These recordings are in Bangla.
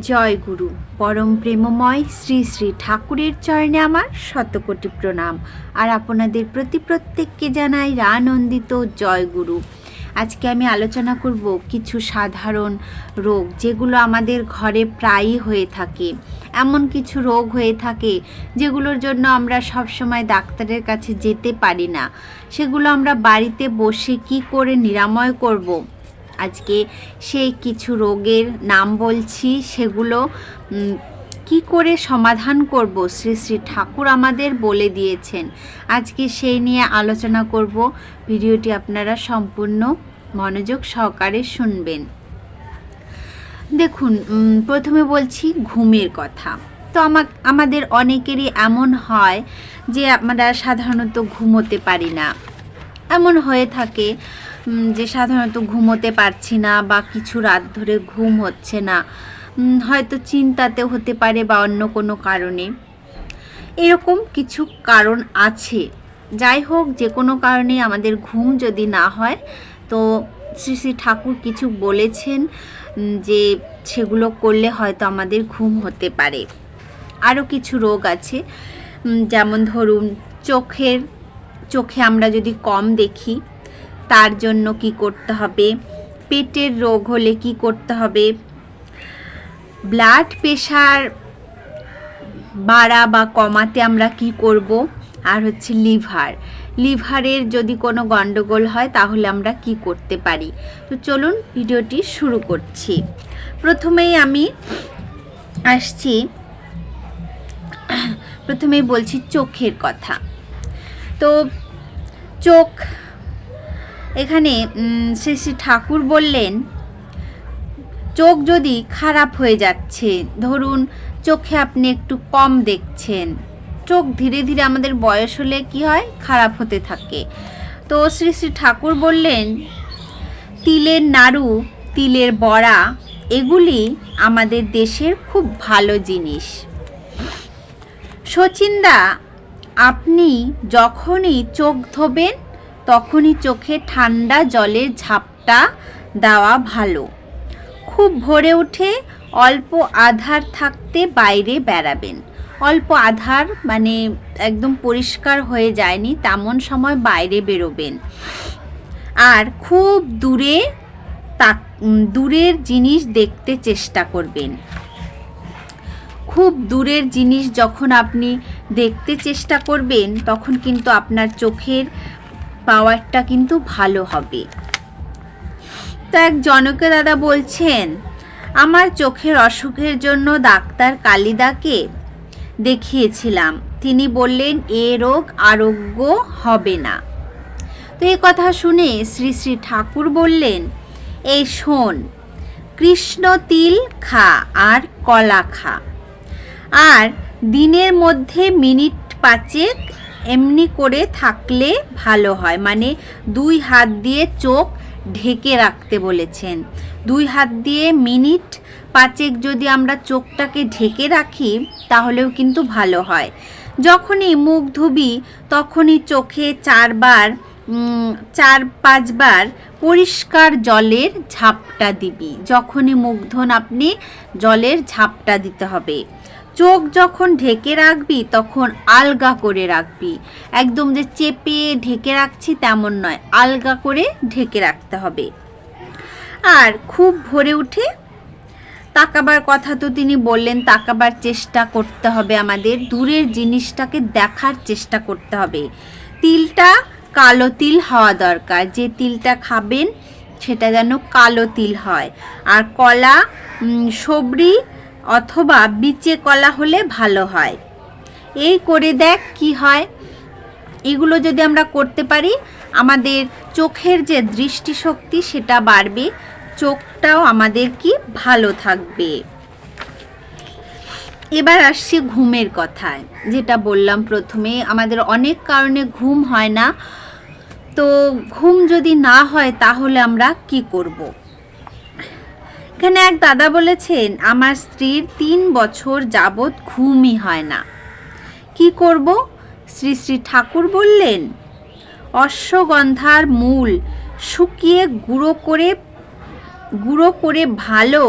জয় গুরু। পরম প্রেমময় শ্রী শ্রী ঠাকুরের চরণে আমার শতকোটি প্রণাম। আর আপনাদের প্রতি প্রত্যেককে জানাই রানন্দিত জয় গুরু। আজকে আমি আলোচনা করব কিছু সাধারণ রোগ যেগুলো আমাদের ঘরে প্রায়ই হয়ে থাকে। এমন কিছু রোগ হয়ে থাকে যেগুলোর জন্য আমরা সবসময় ডাক্তারের কাছে যেতে পারি না। সেগুলো আমরা বাড়িতে বসে কি করে নিরাময় করব? আজকে সেই কিছু রোগের নাম বলছি, সেগুলো কি করে সমাধান করব? শ্রী শ্রী ঠাকুর আমাদের বলে দিয়েছেন। আজকে সেই নিয়ে আলোচনা করব। ভিডিওটি আপনারা সম্পূর্ণ মনোযোগ সহকারে শুনবেন। দেখুন প্রথমে বলছি ঘুমের কথা। তো আমা, আমাদের অনেকেরই এমন হয় যে আমরা সাধারণত ঘুমোতে পারি না। এমন হয়ে থাকে যে সাধারণত ঘুমোতে পারছি না বা কিছু রাত ধরে ঘুম হচ্ছে না হয়তো চিন্তাতে হতে পারে বা অন্য কোনো কারণে। এরকম কিছু কারণ আছে। যাই হোক, যে কোনো কারণে আমাদের ঘুম যদি না হয়, তো শ্রী শ্রী ঠাকুর কিছু বলেছেন যে সেগুলো করলে হয়তো আমাদের ঘুম হতে পারে। আরও কিছু রোগ আছে যেমন ধরুন, চোখের, চোখে আমরা যদি কম দেখি তার জন্য কি করতে হবে? পেটের রোগ হলে কি করতে হবে? ব্লাড প্রেশার বাড়া বা কমাতে আমরা কি করব? আর হচ্ছে লিভার লিভারের যদি কোনো গন্ডগোল হয় তাহলে আমরা কি করতে পারি? তো চলুন ভিডিওটি শুরু করছি। প্রথমেই আমি আসছি, প্রথমেই বলছি চোখের কথা। তো চোখ এখানে শ্রী শ্রী ঠাকুর বললেন, চোখ যদি খারাপ হয়ে যাচ্ছে, ধরুন চোখে আপনি একটু কম দেখছেন, চোখ ধীরে ধীরে আমাদের বয়স হলে কি হয়? খারাপ হতে থাকে। তো শ্রী শ্রী ঠাকুর বললেন, তিলের নাড়ু, তিলের বড়া, এগুলি আমাদের দেশের খুব ভালো জিনিস। শচীনদা, আপনি যখনই চোখ ধোবেন তখনই চোখে ঠান্ডা জলের ঝাপটা দেওয়া ভালো। খুব ভোরে উঠে অল্প আধার থাকতে বাইরে বেড়াবেন। অল্প আধার মানে একদম পরিষ্কার হয়ে যায়নি, তেমন সময় বাইরে বেরোবেন। আর খুব দূরে তাক দূরের জিনিস দেখতে চেষ্টা করবেন। খুব দূরের জিনিস যখন আপনি দেখতে চেষ্টা করবেন, তখন কিন্তু আপনার চোখের পাওয়ারটা কিন্তু ভালো হবে। তো এক জনকে দাদা বলছেন, আমার চোখের অসুখের জন্য ডাক্তার কালিদাকে দেখিয়েছিলাম। তিনি বললেন, এ রোগ আরোগ্য হবে না। তো এই কথা শুনে শ্রী শ্রী ঠাকুর বললেন, এই শোন, কৃষ্ণ তিল খা আর কলা খা। আর দিনের মধ্যে মিনিট পাঁচেক এমনি করে থাকলে ভালো হয়। মানে দুই হাত দিয়ে চোখ ঢেকে রাখতে বলেছেন। দুই হাত দিয়ে মিনিট পাঁচেক যদি আমরা চোখটাকে ঢেকে রাখি, তাহলেও কিন্তু ভালো হয়। যখনই মুখ ধুবি, তখনই চোখে চারবার চার পাঁচবার পরিষ্কার জলের ঝাপটা দিবি। যখনই মুখ ধোন, আপনি জলের ঝাপটা দিতে হবে। চোখ যখন ঢেকে রাখবি, তখন আলগা করে রাখবি। একদম যে চেপে ঢেকে রাখছি তেমন নয়, আলগা করে ঢেকে রাখতে হবে। আর খুব ভোরে উঠে তাকাবার কথা তো তিনি বললেন, তাকাবার চেষ্টা করতে হবে আমাদের, দূরের জিনিসটাকে দেখার চেষ্টা করতে হবে। তিলটা কালো তিল হওয়া দরকার, যে তিলটা খাবেন সেটা যেন কালো তিল হয়। আর কলা সবরি অথবা বিচে কলা হলে ভালো হয়। এই করে দেখ কি হয়। এগুলো যদি আমরা করতে পারি, আমাদের চোখের যে দৃষ্টিশক্তি সেটা বাড়বে, চোখটাও আমাদের কি ভালো থাকবে। এবার আসছি ঘুমের কথায়, যেটা বললাম প্রথমে, আমাদের অনেক কারণে ঘুম হয় না। তো ঘুম যদি না হয়, তাহলে আমরা কি করব। এখানে এক দাদা বলেছেন, আমার স্ত্রীর তিন বছর যাবৎ ঘুমই হয় না। কি করব? শ্রী শ্রী ঠাকুর বললেন, অশ্বগন্ধার মূল শুকিয়ে গুঁড়ো করে গুঁড়ো করে ভালো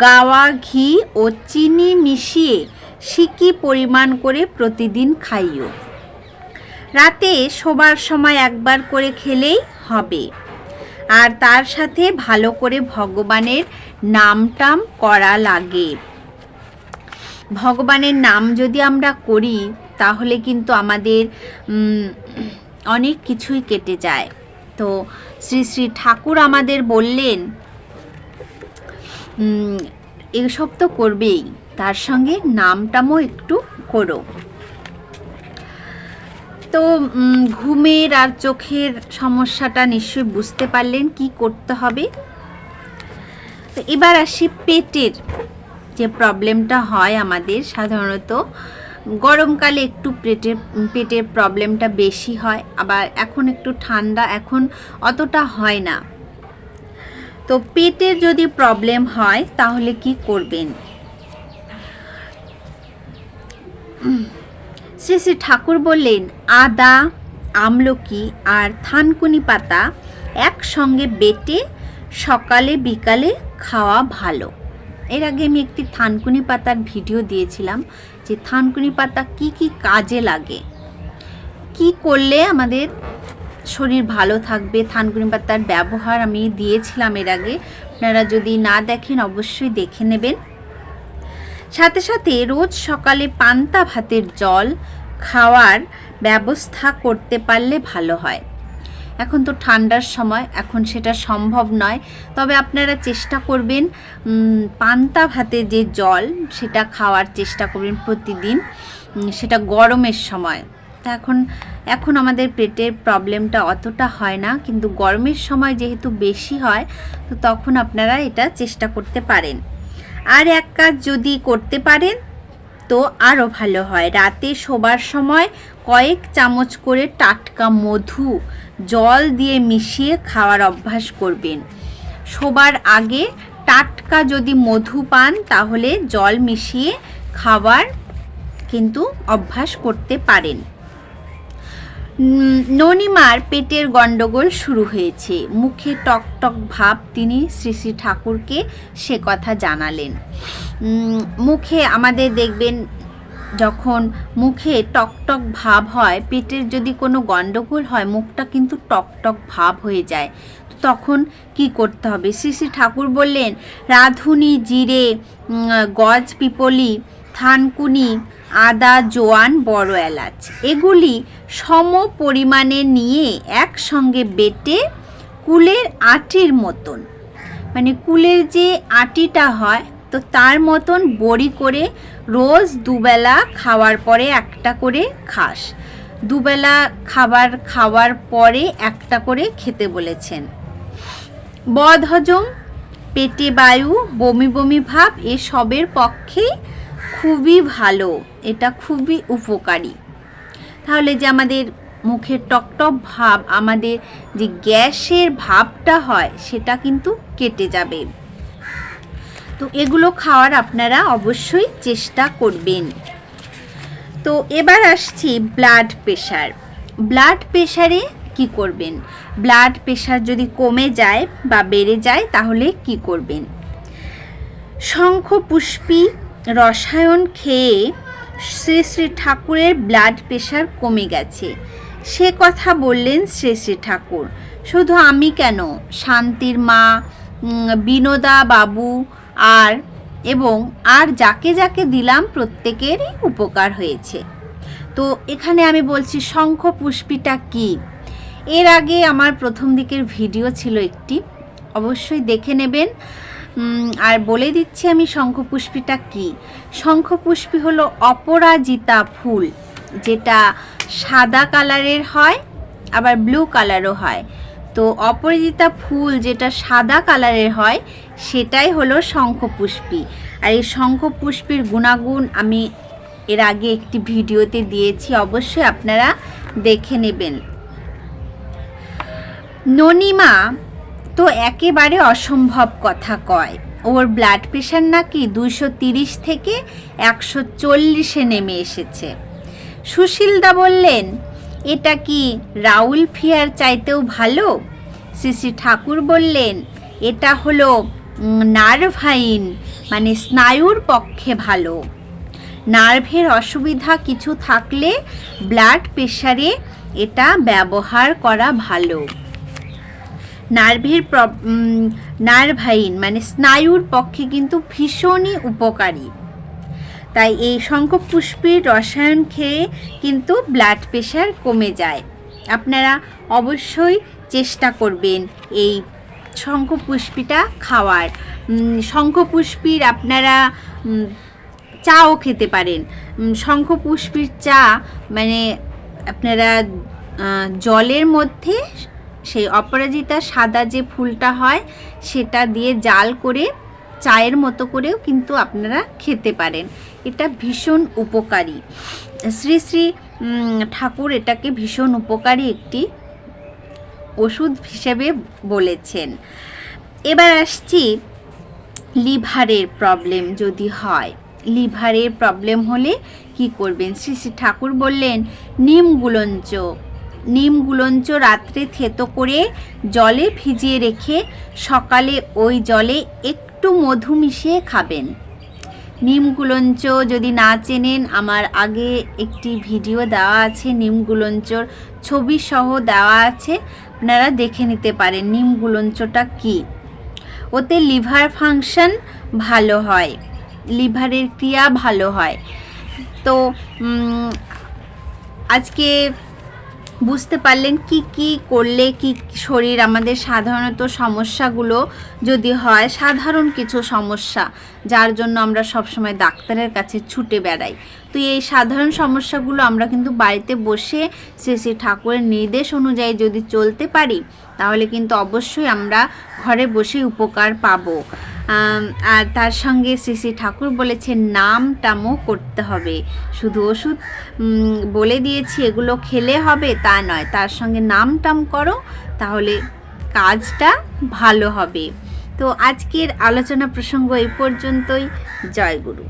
গাওয়া ঘি ও চিনি মিশিয়ে সিকি পরিমাণ করে প্রতিদিন খাইও। রাতে শোবার সময় একবার করে খেলেই হবে। আর তার সাথে ভালো করে ভগবানের নামটাম করা লাগে। ভগবানের নাম যদি আমরা করি, তাহলে কিন্তু আমাদের অনেক কিছুই কেটে যায়। তো শ্রী শ্রী ঠাকুর আমাদের বললেন এসব তো করবেই, তার সঙ্গে নামটামও একটু করো। তো ঘুমের আর চোখের সমস্যাটা নিশ্চয়ই বুঝতে পারলেন কি করতে হবে। তো এবার আসি পেটের যে প্রবলেমটা হয় আমাদের সাধারণত। গরমকালে একটু পেটের পেটের প্রবলেমটা বেশি হয়, আবার এখন একটু ঠান্ডা, এখন অতটা হয় না। তো পেটের যদি প্রবলেম হয় তাহলে কি করবেন? শ্রী শ্রী ঠাকুর বললেন, আদা, আমলকি আর থানকুনি পাতা একসঙ্গে বেটে সকালে বিকালে খাওয়া ভালো। এর আগে আমি একটি থানকুনি পাতার ভিডিও দিয়েছিলাম, যে থানকুনি পাতা কি কি কাজে লাগে? কি করলে আমাদের শরীর ভালো থাকবে? থানকুনি পাতার ব্যবহার আমি দিয়েছিলাম এর আগে। আপনারা যদি না দেখেন, অবশ্যই দেখে নেবেন। সাথে সাথে রোজ সকালে পান্তা ভাতের জল খাওয়ার ব্যবস্থা করতে পারলে ভালো হয়। এখন তো ঠান্ডার সময়, এখন সেটা সম্ভব নয়। তবে আপনারা চেষ্টা করবেন পান্তা ভাতে যে জল, সেটা খাওয়ার চেষ্টা করবেন প্রতিদিন। সেটা গরমের সময়। তা এখন এখন আমাদের পেটের প্রবলেমটা অতটা হয় না, কিন্তু গরমের সময় যেহেতু বেশি হয়, তো তখন আপনারা এটা চেষ্টা করতে পারেন। আর এক কাজ যদি করতে পারেন, তো আরও ভালো হয়। রাতে শোবার সময় কয়েক চামচ করে টাটকা মধু জল দিয়ে মিশিয়ে খাওয়ার অভ্যাস করবেন। শোবার আগে টাটকা যদি মধু পান, তাহলে জল মিশিয়ে খাবার কিন্তু অভ্যাস করতে পারেন। ননিমার পেটের গণ্ডগোল শুরু হয়েছে। মুখে টক টক ভাব তিনি শ্রী শ্রী ঠাকুরকে সে কথা জানালেন। মুখে আমাদের দেখবেন যখন মুখে টক টক ভাব হয়, পেটের যদি কোনো গণ্ডগোল হয়, মুখটা কিন্তু টক টক ভাব হয়ে যায়। তখন কি করতে হবে? শ্রী শ্রী ঠাকুর বললেন, রাঁধুনি, জিরে গজ, পিপলি থানকুনি, আদা, জোয়ান, বড় এলাচ। এগুলি সম পরিমাণে নিয়ে একসঙ্গে বেটে কুলের আটির মতন। মানে কুলের যে আটিটা হয়, তো তার মতন বড়ি করে রোজ দুবেলা খাওয়ার পরে একটা করে খাস। দুবেলা খাবার খাওয়ার পরে একটা করে খেতে বলেছেন। বদহজম, পেটে বায়ু, বমি বমি ভাব, এসবের পক্ষে খুবই ভালো, এটা খুবই উপকারী। তাহলে যে আমাদের মুখের টকটক ভাব, আমাদের যে গ্যাসের ভাবটা হয়, সেটা কিন্তু কেটে যাবে। তো এগুলো খাওয়ার আপনারা অবশ্যই চেষ্টা করবেন। তো এবার আসছি ব্লাড প্রেশার ব্লাড প্রেশারে কি করবেন? ব্লাড প্রেশার যদি কমে যায় বা বেড়ে যায়, তাহলে কি করবেন? শঙ্খ পুষ্পী রসায়ন খেয়ে শ্রী শ্রী ঠাকুরের ব্লাড প্রেশার কমে গেছে। সে কথা বললেন শ্রী শ্রী ঠাকুর। শুধু আমি কেন? শান্তির মা বিনোদা বাবু আর এবং আর যাকে যাকে দিলাম প্রত্যেকেরই উপকার হয়েছে। তো এখানে আমি বলছি শঙ্খ পুষ্পিটা কি? এর আগে আমার প্রথম দিকের ভিডিও ছিল একটি। অবশ্যই দেখে নেবেন। আর বলে দিচ্ছি আমি শঙ্খপুষ্পীটা কি? শঙ্খপুষ্পী হলো অপরাজিতা ফুল, যেটা সাদা কালারের হয়, আবার ব্লু কালারও হয়। তো অপরাজিতা ফুল যেটা সাদা কালারের হয়, সেটাই হলো শঙ্খপুষ্পী। আর এই শঙ্খপুষ্পীর গুণাগুণ আমি এর আগে একটি ভিডিওতে দিয়েছি, অবশ্যই আপনারা দেখে নেবেন। ননিমা তো একেবারে অসম্ভব কথা কয়। ওর ব্লাড প্রেশার নাকি দুশো তিরিশ থেকে একশো চল্লিশে নেমে এসেছে। সুশীলদা বললেন, এটা কি রাউল ফিয়ার চাইতেও ভালো? শ্রী ঠাকুর বললেন, এটা হলো নার্ভাইন মানে স্নায়ুর পক্ষে ভালো। নার্ভের অসুবিধা কিছু থাকলে ব্লাড প্রেশারে এটা ব্যবহার করা ভালো। নার্ভের নার্ভাইন মানে স্নায়ুর পক্ষে কিন্তু ভীষণই উপকারী। তাই এই শঙ্খপুষ্পীর রসায়ন খেয়ে কিন্তু ব্লাড প্রেশার কমে যায়। আপনারা অবশ্যই চেষ্টা করবেন এই শঙ্খপুষ্পীটা খাওয়ার। শঙ্খপুষ্পীর আপনারা চাও খেতে পারেন। শঙ্খপুষ্পীর চা মানে আপনারা জলের মধ্যে সেই অপরাজিতা সাদা যে ফুলটা হয়, সেটা দিয়ে জাল করে চায়ের মতো করেও কিন্তু আপনারা খেতে পারেন। এটা ভীষণ উপকারী। শ্রী শ্রী ঠাকুর এটাকে ভীষণ উপকারী একটি ওষুধ হিসেবে বলেছেন। এবার আসছি লিভারের প্রবলেম যদি হয়। লিভারের প্রবলেম হলে কি করবেন? শ্রী শ্রী ঠাকুর বললেন, নিম গুলঞ্চ নিম গুলঞ্চ রাত্রে থেতো করে জলে ভিজিয়ে রেখে সকালে ওই জলে একটু মধু মিশিয়ে খাবেন। নিম গুলঞ্চ যদি না চেনেন, আমার আগে একটি ভিডিও দেওয়া আছে, নিম গুলঞ্চর ছবি সহ দেওয়া আছে, আপনারা দেখে নিতে পারেন নিম গুলঞ্চটা কী। ওতে লিভার ফাংশন ভালো হয়, লিভারের ক্রিয়া ভালো হয়। তো আজকে বুঝতে পারলেন কি কি করলে কি শরীর আমাদের সাধারণত সমস্যাগুলো যদি হয়, সাধারণ কিছু সমস্যা যার জন্য আমরা সবসময় ডাক্তারের কাছে ছুটে বেড়াই। তো এই সাধারণ সমস্যাগুলো আমরা কিন্তু বাড়িতে বসে শ্রী শ্রী ঠাকুরের নির্দেশ অনুযায়ী যদি চলতে পারি, তাহলে কিন্তু অবশ্যই আমরা ঘরে বসে উপকার পাবো। আর তার সঙ্গে শ্রী শ্রী ঠাকুর বলেছেন নাম টামও করতে হবে। শুধু ওষুধ বলে দিয়েছি, এগুলো খেলে হবে, তা নয়। তার সঙ্গে নাম টাম করো, তাহলে কাজটা ভালো হবে। তো আজকের আলোচনা প্রসঙ্গ এই পর্যন্তই। জয় গুরু।